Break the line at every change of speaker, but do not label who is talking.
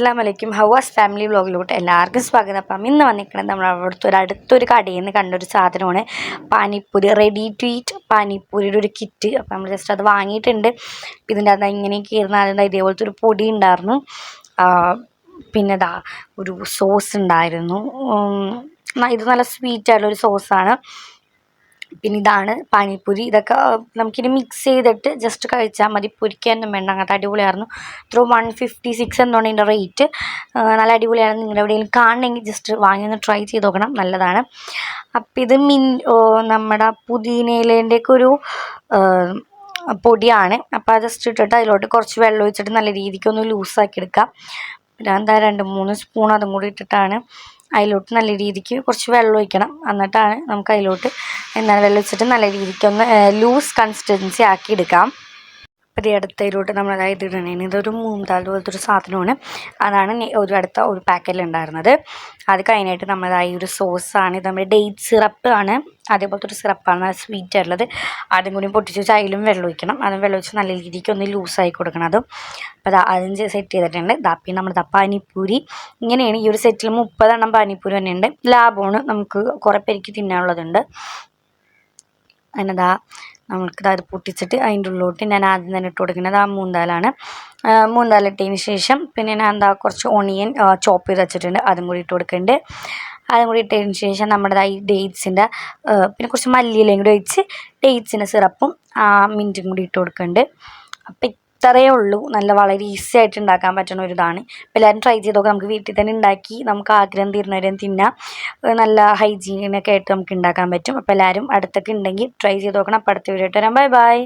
അസ്സാം വലൈക്കും ഹവാസ് ഫാമിലി വ്ളോഗിലോട്ട് എല്ലാവർക്കും സ്വാഗതം. അപ്പം ഇന്ന് വന്നിരിക്കുന്നത് നമ്മൾ അവിടുത്തെ ഒരു അടുത്തൊരു കടയിൽ നിന്ന് കണ്ടൊരു സാധനമാണ്. പാനിപ്പൂരി റെഡി ടു ഈറ്റ് പാനിപ്പൂരിയുടെ ഒരു കിറ്റ് അപ്പം നമ്മൾ ജസ്റ്റ് അത് വാങ്ങിയിട്ടുണ്ട്. ഇതിന്റെ അത് ഇങ്ങനെയൊക്കെ ഇരുന്ന് ഇതേപോലത്തെ ഒരു പൊടി ഉണ്ടായിരുന്നു. പിന്നെ ദാ ഒരു സോസ് ഉണ്ടായിരുന്നു. ഇത് നല്ല സ്വീറ്റായിട്ടുള്ളൊരു സോസാണ് പിന്നെ ഇതാണ് പാനിപ്പൂരി. ഇതൊക്കെ നമുക്കിനി മിക്സ് ചെയ്തിട്ട് ജസ്റ്റ് കഴിച്ചാൽ മതി. പൊരിക്കാനൊന്നും വേണ്ട. അങ്ങനത്തെ അടിപൊളിയായിരുന്നു. ത്രൂ വൺ ഫിഫ്റ്റി സിക്സ് എന്നാണ് ഇതിന്റെ റേറ്റ് നല്ല അടിപൊളിയാണ് നിങ്ങളുടെ എവിടെയെങ്കിലും കാണണമെങ്കിൽ ജസ്റ്റ് വാങ്ങി ഒന്ന് ട്രൈ ചെയ്ത് നോക്കണം. നല്ലതാണ്. അപ്പം ഇത് മിൻ നമ്മുടെ പുതിനയിലേന്റെയൊക്കെ ഒരു പൊടിയാണ്. അപ്പോൾ അത് ജസ്റ്റ് ഇട്ടിട്ട് അതിലോട്ട് കുറച്ച് വെള്ളം ഒഴിച്ചിട്ട് നല്ല രീതിക്ക് ഒന്ന് ലൂസാക്കി എടുക്കാം. പിന്നെ എന്താ രണ്ട് മൂന്ന് സ്പൂൺ അതും കൂടി ഇട്ടിട്ടാണ്. അതിലോട്ട് നല്ല രീതിക്ക് കുറച്ച് വെള്ളം ഒഴിക്കണം. എന്നിട്ടാണ് നമുക്ക് അതിലോട്ട് എന്താണ് വെള്ളം ഒഴിച്ചിട്ട് നല്ല രീതിക്ക് ഒന്ന് ലൂസ് കൺസിസ്റ്റൻസി ആക്കി എടുക്കാം അപ്പോൾ അടുത്തയിലോട്ട് നമ്മൾ അതായത് ഇടണേന് ഇതൊരു മൂന്നാൽ പോലത്തെ ഒരു സാധനമാണ്. അതാണ് ഒരു അടുത്ത ഒരു പാക്കറ്റിൽ ഉണ്ടായിരുന്നത്. അത് കഴിഞ്ഞിട്ട് നമ്മളതായി ഒരു സോസാണ് ഇത് നമ്മുടെ ഡേറ്റ് സിറപ്പ് ആണ്. അതേപോലത്തെ ഒരു സിറപ്പാണ് സ്വീറ്റ് ആയിട്ടുള്ളത്. അതും കൂടി പൊട്ടിച്ച് വെച്ച് അതിലും വെള്ളം ഒഴിക്കണം. അതും വെള്ളം ഒഴിച്ച് നല്ല രീതിക്ക് ഒന്ന് ലൂസായി കൊടുക്കണം അതും. അപ്പോൾ അതും സെറ്റ് ചെയ്തിട്ടുണ്ട്. ദാ പിന്നെ നമ്മുടെ ദാ പാനിപ്പൂരി. ഇങ്ങനെയാണ് ഈ ഒരു സെറ്റിൽ മുപ്പതെണ്ണം പാനിപ്പൂരി തന്നെ ഉണ്ട് ലാഭമാണ്. നമുക്ക് കുറേ പേർക്ക് തിന്നാനുള്ളതുണ്ട്. അതിനതാ നമ്മൾക്ക് അത് പൊട്ടിച്ചിട്ട് അതിന്റെ ഉള്ളിലോട്ട് ഞാൻ ആദ്യം തന്നെ ഇട്ട് കൊടുക്കുന്നത് ആ മൂന്നാലാണ്. മൂന്നാലിട്ടതിന് ശേഷം പിന്നെ ഞാൻ എന്താ കുറച്ച് ഒണിയൻ ചോപ്പ് ചെയ്ത് വെച്ചിട്ടുണ്ട്. അതും കൂടി ഇട്ട് കൊടുക്കുന്നുണ്ട്. അതും കൂടി ഇട്ടതിന് ശേഷം നമ്മുടെ ഈ ഡേറ്റ്സിന്റെ പിന്നെ കുറച്ച് മല്ലിയിലയും കൂടി ഒഴിച്ച് ഡേറ്റ്സിന്റെ സിറപ്പും മിന്റും കൂടി ഇട്ട് കൊടുക്കുന്നുണ്ട്. അപ്പം ഇത്രയേ ഉള്ളൂ. നല്ല വളരെ ഈസി ആയിട്ട് ഉണ്ടാക്കാൻ പറ്റുന്ന ഒരു ഇതാണ് അപ്പോൾ എല്ലാവരും ട്രൈ ചെയ്ത് നോക്കാം. നമുക്ക് വീട്ടിൽ തന്നെ ഉണ്ടാക്കി നമുക്ക് ആഗ്രഹം തീരുന്നവരെയും തിന്നാം. നല്ല ഹൈജീനൊക്കെ ആയിട്ട് നമുക്ക് ഉണ്ടാക്കാൻ പറ്റും. അപ്പോൾ എല്ലാവരും അടുത്തൊക്കെ ഉണ്ടെങ്കിൽ ട്രൈ ചെയ്ത് നോക്കണം. അപ്പോൾ അടുത്ത വീഡിയോ ആയിട്ട് വരാം. Bye bye